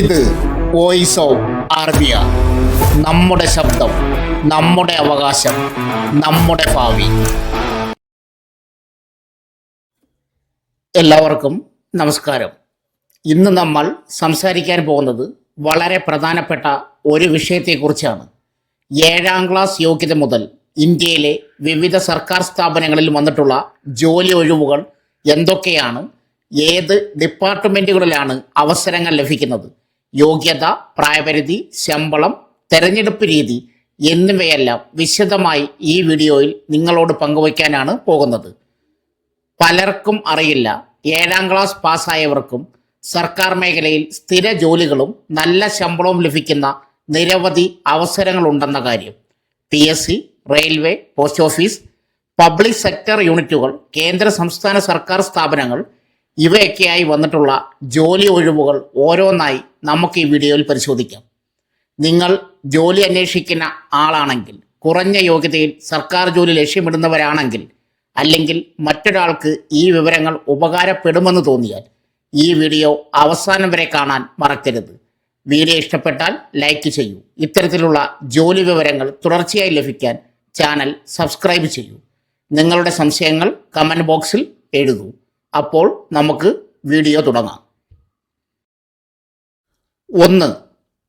ഇത് voice of ആർബിയ നമ്മുടെ ശബ്ദം നമ്മുടെ അവകാശം നമ്മുടെ ഭാവി. എല്ലാവർക്കും നമസ്കാരം. ഇന്ന് നമ്മൾ സംസാരിക്കാൻ പോകുന്നത് വളരെ പ്രധാനപ്പെട്ട ഒരു വിഷയത്തെക്കുറിച്ചാണ്. ഏഴാം ക്ലാസ് യോഗ്യത മുതൽ ഇന്ത്യയിലെ വിവിധ സർക്കാർ സ്ഥാപനങ്ങളിൽ വന്നിട്ടുള്ള ജോലി ഒഴിവുകൾ എന്തൊക്കെയാണ്? ഏത് ഡിപ്പാർട്ട്മെന്റുകളിലാണ് അവസരങ്ങൾ ലഭിക്കുന്നത്? യോഗ്യത പ്രായപരിധി ശമ്പളം തെരഞ്ഞെടുപ്പ് രീതി എന്നിവയെല്ലാം വിശദമായി ഈ വീഡിയോയിൽ നിങ്ങളോട് പങ്കുവയ്ക്കാനാണ് പോകുന്നത്. പലർക്കും അറിയില്ല. ഏഴാം ക്ലാസ് പാസ്സായവർക്കും സർക്കാർ മേഖലയിൽ സ്ഥിര ജോലികളും നല്ല ശമ്പളവും ലഭിക്കുന്ന നിരവധി അവസരങ്ങളുണ്ടെന്ന കാര്യം. P S C railway post office public sector യൂണിറ്റുകൾ കേന്ദ്ര സംസ്ഥാന സർക്കാർ സ്ഥാപനങ്ങൾ ഇവയൊക്കെയായി വന്നിട്ടുള്ള ജോലി ഒഴിവുകൾ ഓരോന്നായി നമുക്ക് ഈ വീഡിയോയിൽ പരിശോധിക്കാം. നിങ്ങൾ ജോലി അന്വേഷിക്കുന്ന ആളാണെങ്കിൽ കുറഞ്ഞ യോഗ്യതയിൽ സർക്കാർ ജോലി ലക്ഷ്യമിടുന്നവരാണെങ്കിൽ അല്ലെങ്കിൽ മറ്റൊരാൾക്ക് ഈ വിവരങ്ങൾ ഉപകാരപ്പെടുമെന്ന് തോന്നിയാൽ ഈ വീഡിയോ അവസാനം വരെ കാണാൻ മറക്കരുത്. വീഡിയോ ഇഷ്ടപ്പെട്ടാൽ ലൈക്ക് ചെയ്യൂ. ഇത്തരത്തിലുള്ള ജോലി വിവരങ്ങൾ തുടർച്ചയായി ലഭിക്കാൻ ചാനൽ സബ്സ്ക്രൈബ് ചെയ്യൂ. നിങ്ങളുടെ സംശയങ്ങൾ കമന്റ് ബോക്സിൽ എഴുതൂ. അപ്പോൾ നമുക്ക് വീഡിയോ തുടങ്ങാം. ഒന്ന്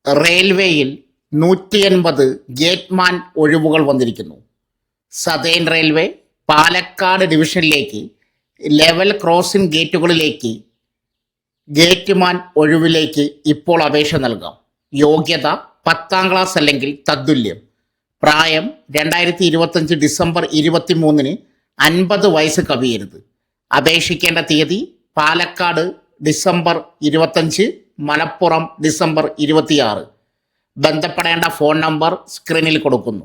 റെയിൽവേയിൽ നൂറ്റി എൺപത് ഗേറ്റ്മാൻ ഒഴിവുകൾ വന്നിരിക്കുന്നു. സതേൺ റെയിൽവേ പാലക്കാട് ഡിവിഷനിലേക്ക് ലെവൽ ക്രോസിംഗ് ഗേറ്റുകളിലേക്ക് ഗേറ്റ്മാൻ ഒഴിവിലേക്ക് ഇപ്പോൾ അപേക്ഷ നൽകാം. യോഗ്യത പത്താം ക്ലാസ് അല്ലെങ്കിൽ തത്തുല്യം പ്രായം രണ്ടായിരത്തി ഇരുപത്തഞ്ച് ഡിസംബർ ഇരുപത്തി മൂന്നിന് അൻപത് വയസ്സ് കവിയരുത്. അപേക്ഷിക്കേണ്ട തീയതി പാലക്കാട് ഡിസംബർ ഇരുപത്തഞ്ച് മലപ്പുറം ഡിസംബർ ഇരുപത്തിയാറ്. ബന്ധപ്പെടേണ്ട ഫോൺ നമ്പർ സ്ക്രീനിൽ കൊടുക്കുന്നു.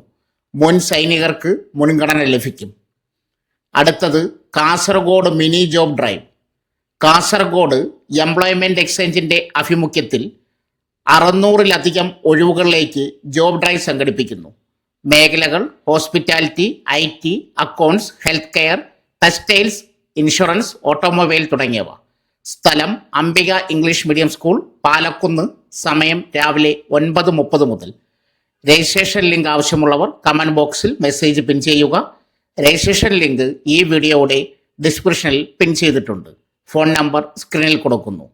മുൻ സൈനികർക്ക് മുൻഗണന ലഭിക്കും. അടുത്തത് Kasaragod mini job drive. Kasaragod employment എക്സ്ചേഞ്ചിന്റെ ആഭിമുഖ്യത്തിൽ അറുന്നൂറിലധികം ഒഴിവുകളിലേക്ക് ജോബ് ഡ്രൈവ് സംഘടിപ്പിക്കുന്നു. മേഖലകൾ hospitality I T accounts health care textiles insurance automobile തുടങ്ങിയവ. സ്ഥലം Ambika English medium school Palakkunnu സമയം രാവിലെ ഒൻപത് മുപ്പത് മുതൽ. രജിസ്ട്രേഷൻ ലിങ്ക് ആവശ്യമുള്ളവർ കമന്റ് ബോക്സിൽ മെസ്സേജ് പിൻ ചെയ്യുക. രജിസ്ട്രേഷൻ ലിങ്ക് ഈ വീഡിയോയുടെ ഡിസ്ക്രിപ്ഷനിൽ പിൻ ചെയ്തിട്ടുണ്ട്. ഫോൺ നമ്പർ സ്ക്രീനിൽ കൊടുക്കുന്നു.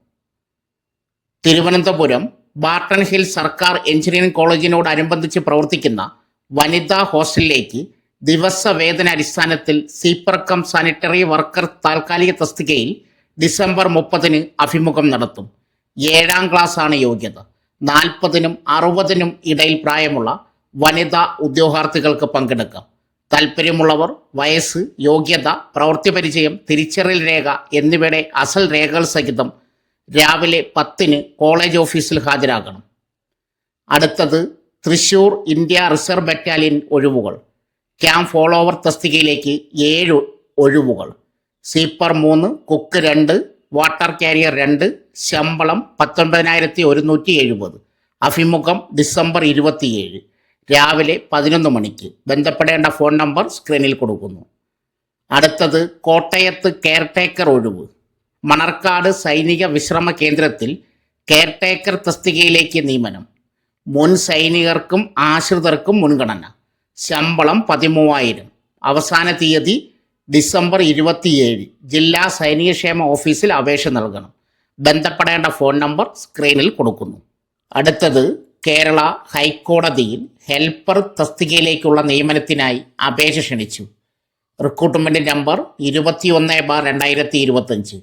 തിരുവനന്തപുരം ബാർട്ടൺ ഹിൽ സർക്കാർ എഞ്ചിനീയറിംഗ് കോളേജിനോടനുബന്ധിച്ച് പ്രവർത്തിക്കുന്ന വനിതാ ഹോസ്റ്റലിലേക്ക് ദിവസവേതന അടിസ്ഥാനത്തിൽ സീപ്പർക്കം സാനിറ്ററി വർക്കർ താൽക്കാലിക തസ്തികയിൽ ഡിസംബർ മുപ്പതിന് അഭിമുഖം നടത്തും. ഏഴാം ആണ് യോഗ്യത. നാൽപ്പതിനും അറുപതിനും ഇടയിൽ പ്രായമുള്ള വനിതാ ഉദ്യോഗാർത്ഥികൾക്ക് പങ്കെടുക്കാം. താല്പര്യമുള്ളവർ വയസ്സ് യോഗ്യത പ്രവൃത്തി പരിചയം തിരിച്ചറിയൽ രേഖ എന്നിവയുടെ അസൽ രേഖകൾ സഹിതം രാവിലെ പത്തിന് കോളേജ് ഓഫീസിൽ ഹാജരാകണം. അടുത്തത് തൃശൂർ ഇന്ത്യ റിസർവ് ബറ്റാലിയൻ ഒഴിവുകൾ. ക്യാമ്പ് ഫോളോവർ തസ്തികയിലേക്ക് ഏഴ് ഒഴിവുകൾ. സീപ്പർ മൂന്ന് കുക്ക് രണ്ട് വാട്ടർ കാരിയർ രണ്ട് ശമ്പളം പത്തൊൻപതിനായിരത്തി ഒരുന്നൂറ്റി എഴുപത് അഭിമുഖം ഡിസംബർ ഇരുപത്തിയേഴ്. രാവിലെ പതിനൊന്ന് മണിക്ക്. ബന്ധപ്പെടേണ്ട ഫോൺ നമ്പർ സ്ക്രീനിൽ കൊടുക്കുന്നു. അടുത്തത് കോട്ടയത്ത് കെയർടേക്കർ ഒഴിവ്. മണർക്കാട് സൈനിക വിശ്രമ കേന്ദ്രത്തിൽ കെയർടേക്കർ തസ്തികയിലേക്ക് നിയമനം. മുൻ സൈനികർക്കും ആശ്രിതർക്കും മുൻഗണന. ശമ്പളം പതിമൂവായിരം. അവസാന തീയതി ഡിസംബർ ഇരുപത്തിയേഴ്. ജില്ലാ സൈനികക്ഷേമ ഓഫീസിൽ അപേക്ഷ നൽകണം. ബന്ധപ്പെടേണ്ട ഫോൺ നമ്പർ സ്ക്രീനിൽ കൊടുക്കുന്നു. അടുത്തത് കേരള ഹൈക്കോടതിയിൽ ഹെൽപ്പർ തസ്തികയിലേക്കുള്ള നിയമനത്തിനായി അപേക്ഷ ക്ഷണിച്ചു. റിക്രൂട്ട്മെന്റ് നമ്പർ ഇരുപത്തിയൊന്ന് ബാർ രണ്ടായിരത്തി ഇരുപത്തഞ്ച്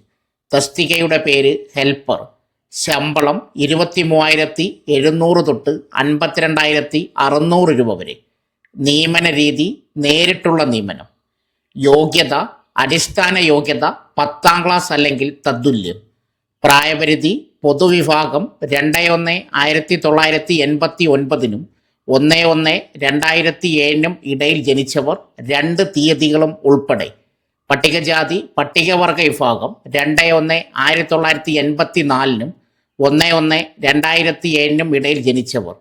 തസ്തികയുടെ പേര് ഹെൽപ്പർ. ശമ്പളം ഇരുപത്തി മൂവായിരത്തി എഴുന്നൂറ് തൊട്ട് അൻപത്തിരണ്ടായിരത്തി അറുന്നൂറ് രൂപ വരെ. നിയമന രീതി നേരിട്ടുള്ള നിയമനം. യോഗ്യത അടിസ്ഥാന യോഗ്യത പത്താം ക്ലാസ് അല്ലെങ്കിൽ തദ്ല്യം പ്രായപരിധി പൊതുവിഭാഗം രണ്ട് ഒന്ന് ആയിരത്തി തൊള്ളായിരത്തി എൺപത്തി ഒൻപതിനും ഒന്ന് ഒന്ന് രണ്ടായിരത്തി ഏഴിനും ഇടയിൽ ജനിച്ചവർ രണ്ട് തീയതികളും ഉൾപ്പെടെ. പട്ടികജാതി പട്ടികവർഗ വിഭാഗം രണ്ട് ഒന്ന് ആയിരത്തി തൊള്ളായിരത്തി എൺപത്തി നാലിനും ഒന്ന് ഒന്ന് രണ്ടായിരത്തി ഏഴിനും ഇടയിൽ ജനിച്ചവർ.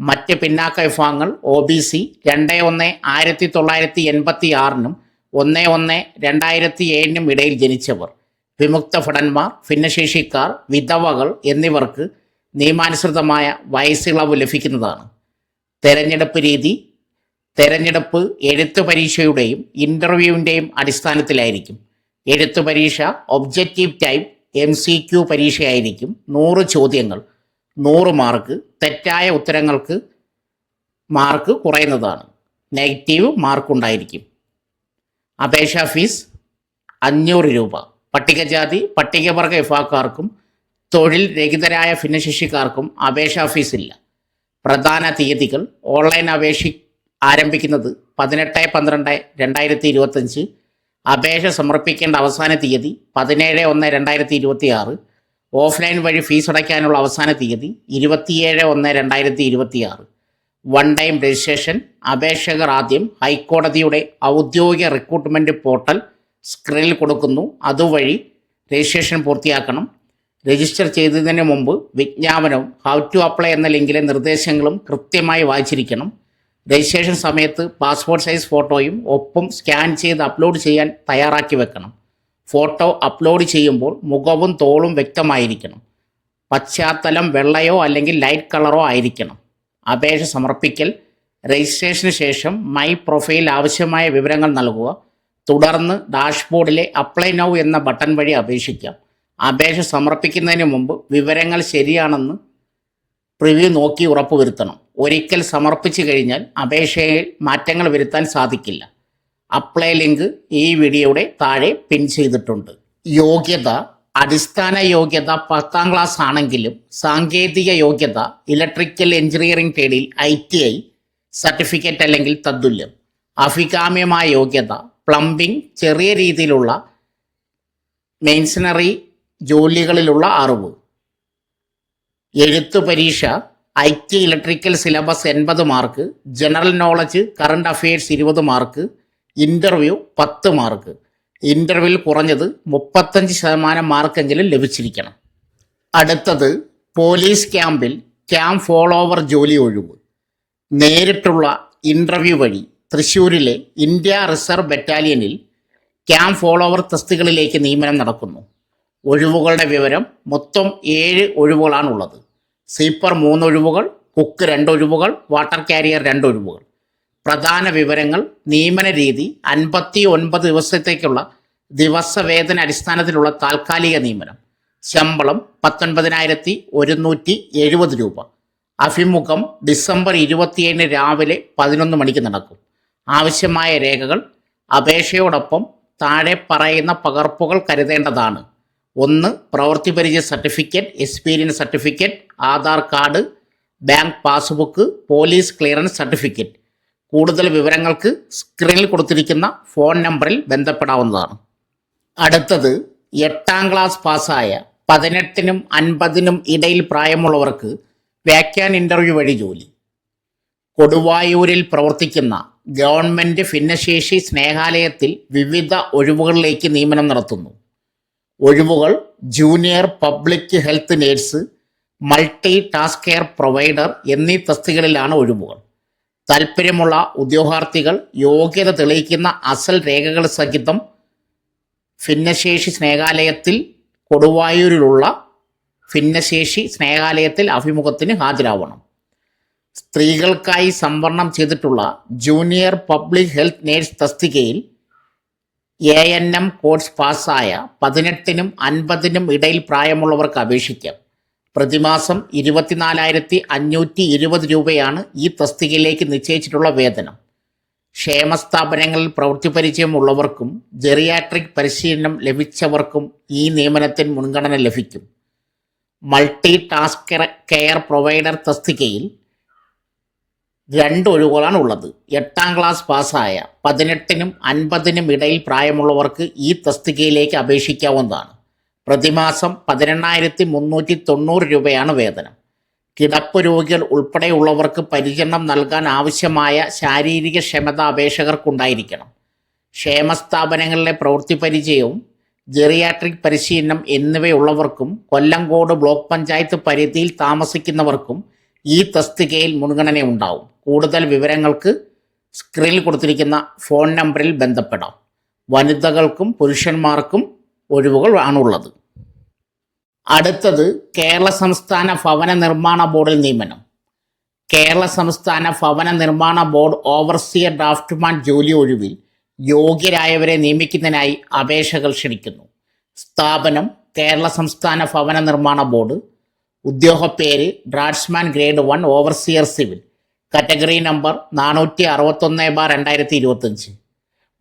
മറ്റ് പിന്നാക്ക വിഭാഗങ്ങൾ ഒ ബി സി രണ്ട് ഒന്ന് ആയിരത്തി തൊള്ളായിരത്തി എൺപത്തി ആറിനും ഒന്ന് ഒന്ന് രണ്ടായിരത്തി ഏഴിനും ഇടയിൽ ജനിച്ചവർ. വിമുക്ത ഭടന്മാർ ഭിന്നശേഷിക്കാർ വിധവകൾ എന്നിവർക്ക് നിയമാനുസൃതമായ വയസ്സിളവ് ലഭിക്കുന്നതാണ്. തെരഞ്ഞെടുപ്പ് രീതി തെരഞ്ഞെടുപ്പ് എഴുത്തു പരീക്ഷയുടെയും ഇന്റർവ്യൂവിന്റെയും അടിസ്ഥാനത്തിലായിരിക്കും. എഴുത്തു പരീക്ഷ objective type M C Q പരീക്ഷയായിരിക്കും. നൂറ് ചോദ്യങ്ങൾ. നൂറ് മാർക്ക് തെറ്റായ ഉത്തരങ്ങൾക്ക് മാർക്ക് കുറയുന്നതാണ്. നെഗറ്റീവ് മാർക്ക് ഉണ്ടായിരിക്കും. അപേക്ഷാ ഫീസ് അഞ്ഞൂറ് രൂപ. പട്ടികജാതി പട്ടികവർഗ വിഭാഗക്കാർക്കും തൊഴിൽ രഹിതരായ ഭിന്നശേഷിക്കാർക്കും അപേക്ഷാ ഫീസ് ഇല്ല പ്രധാന തീയതികൾ ഓൺലൈൻ അപേക്ഷ ആരംഭിക്കുന്നത് പതിനെട്ട് പന്ത്രണ്ട് രണ്ടായിരത്തി ഇരുപത്തഞ്ച് അപേക്ഷ സമർപ്പിക്കേണ്ട അവസാന തീയതി പതിനേഴ് ഒന്ന് രണ്ടായിരത്തി ഇരുപത്തി ആറ് ഓഫ്ലൈൻ വഴി ഫീസ് അടയ്ക്കാനുള്ള അവസാന തീയതി ഇരുപത്തിയേഴ് ഒന്ന് രണ്ടായിരത്തി ഇരുപത്തി ആറ് വൺ ടൈം രജിസ്ട്രേഷൻ അപേക്ഷകർ ആദ്യം ഹൈക്കോടതിയുടെ ഔദ്യോഗിക റിക്രൂട്ട്മെന്റ് പോർട്ടൽ സ്ക്രീനിൽ കൊടുക്കുന്നു. അതുവഴി രജിസ്ട്രേഷൻ പൂർത്തിയാക്കണം. രജിസ്റ്റർ ചെയ്തതിന് മുമ്പ് വിജ്ഞാപനവും ഹൗ ടു അപ്ലൈ എന്ന ലിങ്കിലെ നിർദ്ദേശങ്ങളും കൃത്യമായി വായിച്ചിരിക്കണം. രജിസ്ട്രേഷൻ സമയത്ത് പാസ്പോർട്ട് സൈസ് ഫോട്ടോയും ഒപ്പം സ്കാൻ ചെയ്ത് അപ്ലോഡ് ചെയ്യാൻ തയ്യാറാക്കി വെക്കണം. ഫോട്ടോ അപ്ലോഡ് ചെയ്യുമ്പോൾ മുഖവും തോളും വ്യക്തമായിരിക്കണം. പശ്ചാത്തലം വെള്ളയോ അല്ലെങ്കിൽ ലൈറ്റ് കളറോ ആയിരിക്കണം. അപേക്ഷ സമർപ്പിക്കൽ. രജിസ്ട്രേഷന് ശേഷം മൈ പ്രൊഫൈൽ ആവശ്യമായ വിവരങ്ങൾ നൽകുക. തുടർന്ന് ഡാഷ്ബോർഡിലെ അപ്ലൈ നൗ എന്ന ബട്ടൺ വഴി അപേക്ഷിക്കാം. അപേക്ഷ സമർപ്പിക്കുന്നതിന് മുമ്പ് വിവരങ്ങൾ ശരിയാണെന്ന് പ്രിവ്യൂ നോക്കി ഉറപ്പുവരുത്തണം. ഒരിക്കൽ സമർപ്പിച്ചു കഴിഞ്ഞാൽ അപേക്ഷയിൽ മാറ്റങ്ങൾ വരുത്താൻ സാധിക്കില്ല. അപ്ലൈ ലിങ്ക് ഈ വീഡിയോയുടെ താഴെ പിൻ ചെയ്തിട്ടുണ്ട്. യോഗ്യത അടിസ്ഥാന യോഗ്യത പത്താം ക്ലാസ് ആണെങ്കിലും സാങ്കേതിക യോഗ്യത ഇലക്ട്രിക്കൽ എഞ്ചിനീയറിംഗ് ട്രേഡിൽ ഐ ടി ഐ സർട്ടിഫിക്കറ്റ് അല്ലെങ്കിൽ തത്തുല്യം. അഭികാമ്യമായ യോഗ്യത പ്ലംബിംഗ് ചെറിയ രീതിയിലുള്ള മെയിൻസണറി ജോലികളിലുള്ള അറിവ്. എഴുത്തു പരീക്ഷ ഐ ടി ഇലക്ട്രിക്കൽ സിലബസ് എൺപത് mark general knowledge current affairs ഇരുപത് മാർക്ക് ഇന്റർവ്യൂ പത്ത് മാർക്ക്. ഇന്റർവ്യൂവിൽ കുറഞ്ഞത് മുപ്പത്തഞ്ച് ശതമാനം മാർക്കെങ്കിലും ലഭിച്ചിരിക്കണം. അടുത്തത് പോലീസ് ക്യാമ്പിൽ ക്യാമ്പ് ഫോളോവർ ജോലി ഒഴിവ്. നേരിട്ടുള്ള ഇന്റർവ്യൂ വഴി തൃശ്ശൂരിലെ ഇന്ത്യ റിസർവ് ബറ്റാലിയനിൽ ക്യാമ്പ് ഫോളോവർ തസ്തികളിലേക്ക് നിയമനം നടക്കുന്നു. ഒഴിവുകളുടെ വിവരം മൊത്തം ഏഴ് ഒഴിവുകളാണുള്ളത്. സ്വീപ്പർ മൂന്ന് ഒഴിവുകൾ കുക്ക് രണ്ട് ഒഴിവുകൾ വാട്ടർ കാരിയർ രണ്ട് ഒഴിവുകൾ. പ്രധാന വിവരങ്ങൾ നിയമന രീതി അൻപത്തി ഒൻപത് ദിവസത്തേക്കുള്ള ദിവസവേതന അടിസ്ഥാനത്തിലുള്ള താൽക്കാലിക നിയമനം ശമ്പളം പത്തൊൻപതിനായിരത്തി ഒരുന്നൂറ്റി എഴുപത് രൂപ. അഭിമുഖം ഡിസംബർ ഇരുപത്തിയേഴിന് രാവിലെ പതിനൊന്ന് മണിക്ക് നടക്കും. ആവശ്യമായ രേഖകൾ അപേക്ഷയോടൊപ്പം താഴെ പറയുന്ന പകർപ്പുകൾ കരുതേണ്ടതാണ്. ഒന്ന് പ്രവൃത്തി പരിചയ certificate experience certificate Aadhaar card bank passbook police clearance certificate. കൂടുതൽ വിവരങ്ങൾക്ക് സ്ക്രീനിൽ കൊടുത്തിരിക്കുന്ന ഫോൺ നമ്പറിൽ ബന്ധപ്പെടാവുന്നതാണ്. അടുത്തത് എട്ടാം ക്ലാസ് പാസ്സായ പതിനെട്ടിനും അൻപതിനും ഇടയിൽ പ്രായമുള്ളവർക്ക് വ്യാഖ്യാൻ ഇന്റർവ്യൂ വഴി ജോലി. കൊടുവായൂരിൽ പ്രവർത്തിക്കുന്ന ഗവൺമെന്റ് ഭിന്നശേഷി സ്നേഹാലയത്തിൽ വിവിധ ഒഴിവുകളിലേക്ക് നിയമനം നടത്തുന്നു. ഒഴിവുകൾ junior public health nurse multi task care provider എന്നീ തസ്തികളിലാണ് ഒഴിവുകൾ. താൽപ്പര്യമുള്ള ഉദ്യോഗാർത്ഥികൾ യോഗ്യത തെളിയിക്കുന്ന അസൽ രേഖകൾ സഹിതം ഭിന്നശേഷി സ്നേഹാലയത്തിൽ കൊടുവായൂരിലുള്ള ഭിന്നശേഷി സ്നേഹാലയത്തിൽ അഭിമുഖത്തിന് ഹാജരാവണം. സ്ത്രീകൾക്കായി സംവരണം ചെയ്തിട്ടുള്ള ജൂനിയർ പബ്ലിക് ഹെൽത്ത് നേഴ്സ് തസ്തികയിൽ എ എൻ എം കോഴ്സ് പാസ്സായ പതിനെട്ടിനും അൻപതിനും ഇടയിൽ പ്രായമുള്ളവർക്ക് അപേക്ഷിക്കാം. പ്രതിമാസം ഇരുപത്തിനാലായിരത്തി അഞ്ഞൂറ്റി ഇരുപത് രൂപയാണ് ഈ തസ്തികയിലേക്ക് നിശ്ചയിച്ചിട്ടുള്ള വേതനം. ക്ഷേമസ്ഥാപനങ്ങളിൽ പ്രവൃത്തി പരിചയമുള്ളവർക്കും ജെറിയാട്രിക് പരിശീലനം ലഭിച്ചവർക്കും ഈ നിയമനത്തിന് മുൻഗണന ലഭിക്കും. മൾട്ടി ടാസ്ക് കെയർ പ്രൊവൈഡർ തസ്തികയിൽ രണ്ട് ഒഴിവുകളാണ് ഉള്ളത്. എട്ടാം ക്ലാസ് പാസ്സായ പതിനെട്ടിനും അൻപതിനും ഇടയിൽ പ്രായമുള്ളവർക്ക് ഈ തസ്തികയിലേക്ക് അപേക്ഷിക്കാവുന്നതാണ്. പ്രതിമാസം പതിനെണ്ണായിരത്തി മുന്നൂറ്റി തൊണ്ണൂറ് രൂപയാണ് വേതനം. കിടപ്പ് രോഗികൾ ഉൾപ്പെടെയുള്ളവർക്ക് പരിചരണം നൽകാൻ ആവശ്യമായ ശാരീരിക ക്ഷമത അപേക്ഷകർക്കുണ്ടായിരിക്കണം. ക്ഷേമസ്ഥാപനങ്ങളിലെ പ്രവൃത്തി പരിചയവും ജെറിയാട്രിക് പരിശീലനം എന്നിവയുള്ളവർക്കും കൊല്ലംകോട് ബ്ലോക്ക് പഞ്ചായത്ത് പരിധിയിൽ താമസിക്കുന്നവർക്കും ഈ തസ്തികയിൽ മുൻഗണന ഉണ്ടാവും. കൂടുതൽ വിവരങ്ങൾക്ക് സ്ക്രീനിൽ കൊടുത്തിരിക്കുന്ന ഫോൺ നമ്പറിൽ ബന്ധപ്പെടാം. വനിതകൾക്കും പുരുഷന്മാർക്കും ഒഴിവുകൾ ആണുള്ളത് അടുത്തത് കേരള സംസ്ഥാന ഭവന നിർമ്മാണ ബോർഡിൽ നിയമനം. കേരള സംസ്ഥാന ഭവന നിർമ്മാണ ബോർഡ് ഓവർസിയർ ഡ്രാഫ്റ്റ്മാൻ ജോലി ഒഴിവിൽ യോഗ്യരായവരെ നിയമിക്കുന്നതിനായി അപേക്ഷകൾ ക്ഷണിക്കുന്നു. സ്ഥാപനം കേരള സംസ്ഥാന ഭവന നിർമ്മാണ ബോർഡ്. ഉദ്യോഗ പേര് draftsman grade one overseer civil. Category number നാനൂറ്റി അറുപത്തൊന്ന് ബാർ രണ്ടായിരത്തി ഇരുപത്തഞ്ച്.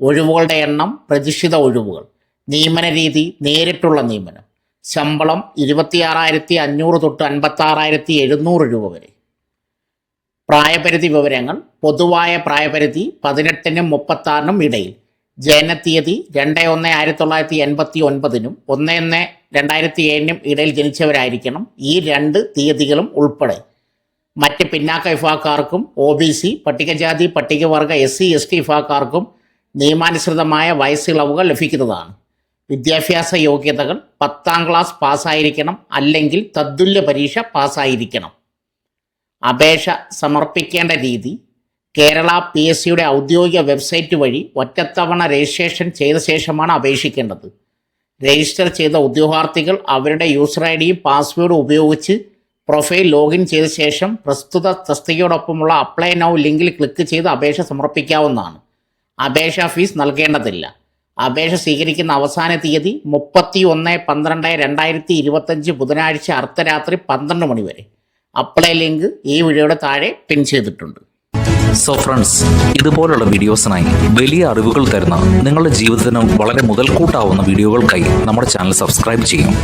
ഒഴിവുകളുടെ എണ്ണം പ്രതിഷ്ഠിത ഒഴിവുകൾ. നിയമന രീതി നേരിട്ടുള്ള നിയമനം. ശമ്പളം ഇരുപത്തിയാറായിരത്തി അഞ്ഞൂറ് തൊട്ട് അൻപത്താറായിരത്തി എഴുന്നൂറ് രൂപ വരെ. പ്രായപരിധി വിവരങ്ങൾ പൊതുവായ പ്രായപരിധി പതിനെട്ടിനും മുപ്പത്താറിനും ഇടയിൽ. ജനനത്തീയതി രണ്ട് ഒന്ന് ആയിരത്തി തൊള്ളായിരത്തി എൺപത്തി ഒൻപതിനും ഒന്ന് ഒന്ന് രണ്ടായിരത്തി ഏഴിനും ഇടയിൽ ജനിച്ചവരായിരിക്കണം ഈ രണ്ട് തീയതികളും ഉൾപ്പെടെ. മറ്റ് പിന്നാക്ക വിഭാഗക്കാർക്കും ഒ ബി സി പട്ടികജാതി പട്ടികവർഗ എസ് സി എസ് ടി വിഭാഗക്കാർക്കും നിയമാനുസൃതമായ വയസ്സിളവുകൾ ലഭിക്കുന്നതാണ്. വിദ്യാഭ്യാസ യോഗ്യതകൾ പത്താം ക്ലാസ് പാസ്സായിരിക്കണം അല്ലെങ്കിൽ തദ്തുല്യ പരീക്ഷ പാസ്സായിരിക്കണം. അപേക്ഷ സമർപ്പിക്കേണ്ട രീതി കേരള പി എസ് സിയുടെ ഔദ്യോഗിക വെബ്സൈറ്റ് വഴി ഒറ്റത്തവണ രജിസ്ട്രേഷൻ ചെയ്ത ശേഷമാണ് അപേക്ഷിക്കേണ്ടത്. രജിസ്റ്റർ ചെയ്ത ഉദ്യോഗാർത്ഥികൾ അവരുടെ യൂസർ ഐ ഡിയും പാസ്വേഡും ഉപയോഗിച്ച് പ്രൊഫൈൽ ലോഗിൻ ചെയ്ത ശേഷം പ്രസ്തുത തസ്തികയോടൊപ്പമുള്ള അപ്ലൈ നൗ ലിങ്കിൽ ക്ലിക്ക് ചെയ്ത് അപേക്ഷ സമർപ്പിക്കാവുന്നതാണ്. അപേക്ഷാ ഫീസ് നൽകേണ്ടതില്ല. അപേക്ഷ സ്വീകരിക്കുന്ന അവസാന തീയതി മുപ്പത്തി ഒന്ന് പന്ത്രണ്ട് രണ്ടായിരത്തി ഇരുപത്തഞ്ച് ബുധനാഴ്ച അർദ്ധരാത്രി പന്ത്രണ്ട് മണി വരെ. അപ്ലൈ ലിങ്ക് ഈ വീഡിയോയുടെ താഴെ പിൻ ചെയ്തിട്ടുണ്ട്. സോ ഫ്രണ്ട്സ് ഇതുപോലുള്ള വീഡിയോസിനായി വലിയ അറിവുകൾ തരുന്ന നിങ്ങളുടെ ജീവിതത്തിന് വളരെ മുതൽക്കൂട്ടാവുന്ന വീഡിയോകൾക്കായി നമ്മുടെ ചാനൽ സബ്സ്ക്രൈബ് ചെയ്യും.